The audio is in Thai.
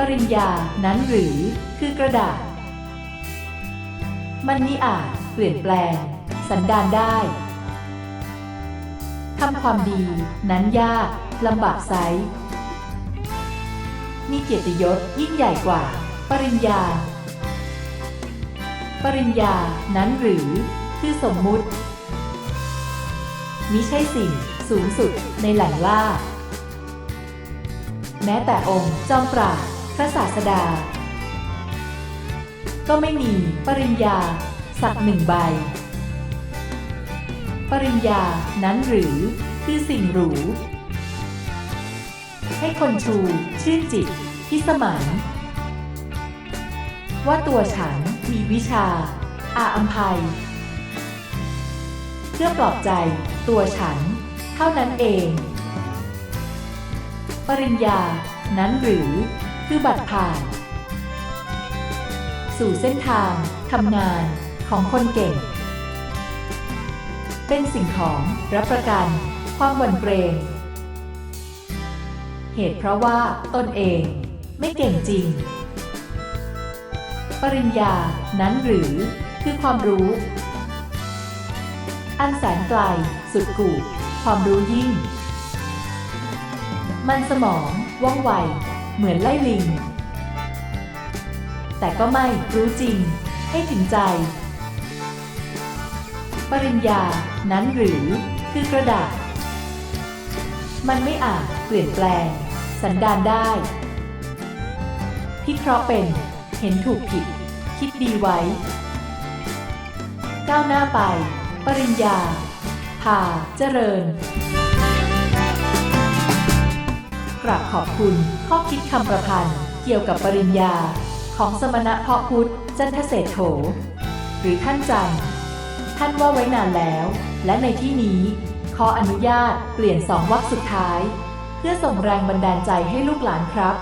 ปริญญานั้นหรือคือกระดาษ มันมิอาจเปลี่ยนแปลง สันดานได้ทำความดีนั้นยากลำบากไซมีเกียรติยศยิ่งใหญ่กว่า ปริญญา ปริญญานั้นหรือคือสมมุติมิใช่สิ่งสูงสุดในแหล่งล่า แม้แต่องค์จอมปราบ พระศาสดา ก็ไม่มีปริญญา สักหนึ่งใบ ปริญญานั้นหรือคือสิ่งหรู ให้คนชูชื่นจิตพิสมัยว่าตัวฉันมีวิชา อาอัมภัย เพื่อปลอบใจตัวฉัน เท่านั้นเอง ปริญญานั้นหรือ คือบัตรผ่าน สู่เส้นทางทำงานของคนเก่ง เป็นสิ่งของรับประกัน ความหวั่นเกรงเหตุเพราะว่าตนเองไม่เก่งจริง ปริญญานั้นหรือคือความรู้ อันแสนไกลสุดกู่ความรู้ยิ่ง มันสมองว่องไว เหมือนไล่ลิง แต่ก็ไม่รู้จริง ให้ถึงใจ ปริญญานั้นหรือคือกระดาษ มันไม่อาจเปลี่ยนแปลง สันดานได้ที่เพราะเป็น เห็นถูกผิด คิดดีไว้ ก้าวหน้าไป ปริญญาพาเจริญ กราบขอบคุณ ข้อคิดคำประพันธ์ เกี่ยวกับปริญญา ของสมณะเพาะพุทธจันทเศรษโถ หรือท่านจันท่านว่าไว้นานแล้ว และในที่นี้ ขออนุญาตเปลี่ยนสองวรรคสุดท้าย เพื่อส่งแรงบันดาลใจให้ลูกหลานครับ